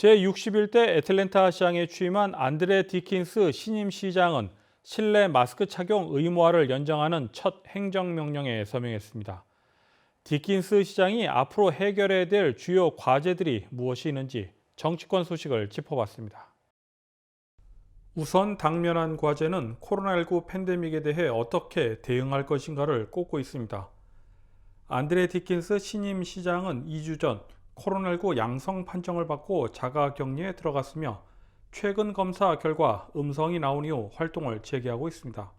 제61대 애틀랜타 시장에 취임한 안드레 디킨스 신임 시장은 실내 마스크 착용 의무화를 연장하는 첫 행정명령에 서명했습니다. 디킨스 시장이 앞으로 해결해야 될 주요 과제들이 무엇이 있는지 정치권 소식을 짚어봤습니다. 우선 당면한 과제는 코로나19 팬데믹에 대해 어떻게 대응할 것인가를 꼽고 있습니다. 안드레 디킨스 신임 시장은 2주 전 코로나19 양성 판정을 받고 자가 격리에 들어갔으며 최근 검사 결과 음성이 나온 이후 활동을 재개하고 있습니다.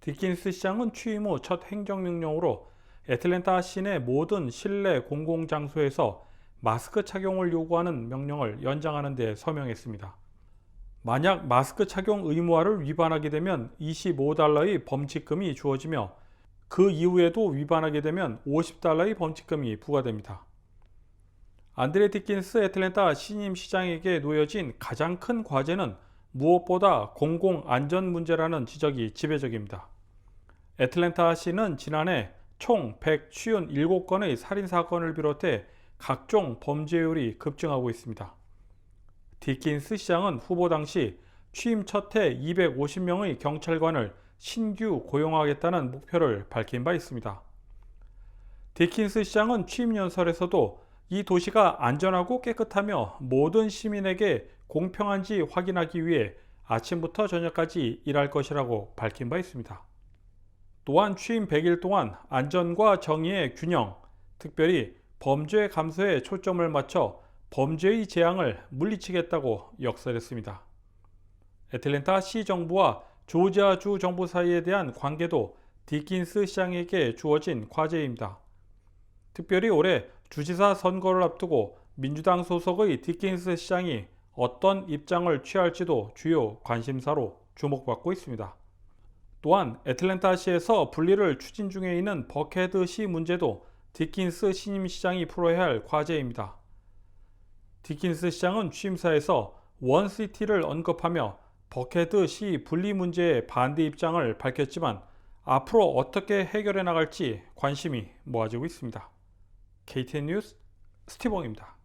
디킨스 시장은 취임 후 첫 행정명령으로 애틀랜타 시내 모든 실내 공공장소에서 마스크 착용을 요구하는 명령을 연장하는 데 서명했습니다. 만약 마스크 착용 의무화를 위반하게 되면 25달러의 범칙금이 주어지며 그 이후에도 위반하게 되면 50달러의 범칙금이 부과됩니다. 안드레 디킨스 애틀랜타 신임 시장에게 놓여진 가장 큰 과제는 무엇보다 공공 안전 문제라는 지적이 지배적입니다. 애틀랜타 시는 지난해 총 157건의 살인 사건을 비롯해 각종 범죄율이 급증하고 있습니다. 디킨스 시장은 후보 당시 취임 첫 해 250명의 경찰관을 신규 고용하겠다는 목표를 밝힌 바 있습니다. 디킨스 시장은 취임 연설에서도 이 도시가 안전하고 깨끗하며 모든 시민에게 공평한지 확인하기 위해 아침부터 저녁까지 일할 것이라고 밝힌 바 있습니다. 또한 취임 100일 동안 안전과 정의의 균형, 특별히 범죄 감소에 초점을 맞춰 범죄의 재앙을 물리치겠다고 역설했습니다. 애틀랜타 시 정부와 조지아주 정부 사이에 대한 관계도 디킨스 시장에게 주어진 과제입니다. 특별히 올해 주지사 선거를 앞두고 민주당 소속의 디킨스 시장이 어떤 입장을 취할지도 주요 관심사로 주목받고 있습니다. 또한 애틀랜타시에서 분리를 추진 중에 있는 버케드시 문제도 디킨스 신임 시장이 풀어야 할 과제입니다. 디킨스 시장은 취임사에서 원시티를 언급하며 버케드시 분리 문제에 반대 입장을 밝혔지만 앞으로 어떻게 해결해 나갈지 관심이 모아지고 있습니다. KTN 뉴스 스티봉입니다.